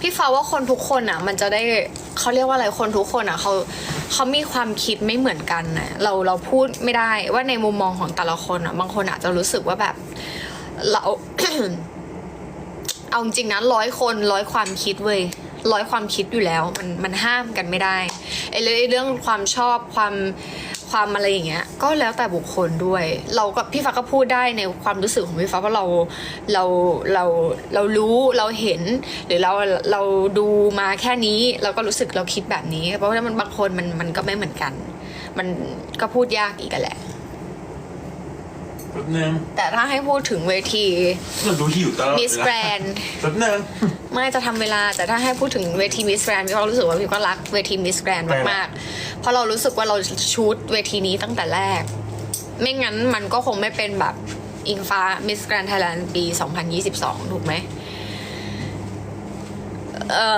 พี่ฟ้าว่าคนทุกคนอะ มันจะได้เขาเรียกว่าอะไรคนทุกคนอะเขาเขามีความคิดไม่เหมือนกันนะเราเราพูดไม่ได้ว่าในมุมมองของแต่ละคนอะ บางคนอาจจะรู้สึกว่าแบบเราเอาจริงนะร้อยคนร้อยความคิดเว้ยร้อยความคิดอยู่แล้ว มันมันห้ามกันไม่ได้ไอ้เรื่องความชอบความ ความอะไรอย่างเงี้ยก็แล้วแต่บุคคลด้วย เราก็พี่ฟ้าก็พูดได้ในความรู้สึกของพี่ฟ้าว่าเราเราเราเรารู้เราเห็น หรือเราเราดูมาแค่นี้เราก็รู้สึกเราคิดแบบนี้ เพราะว่ามันบางคนมันมันก็ไม่เหมือนกัน มันก็พูดยากอีกอะแหละแป๊บนึงแต่ถ้าให้พูดถึงเวทีเราดูหิวตลอดมิสแกรนแป๊บนึงไม่จะทำเวลาแต่ถ้าให้พูดถึงเวทีมิสแกรนพี่ก็รู้สึกว่าพี่ก็รักเวทีมิสแกรนไม่มากๆ เพราะเรารู้สึกว่าเราชูดเวทีนี้ตั้งแต่แรก ไม่งั้นมันก็คงไม่เป็นแบบอิงฟ้ามิสแกรนไทยแลนด์ปี 2022 ถูกไหมเออ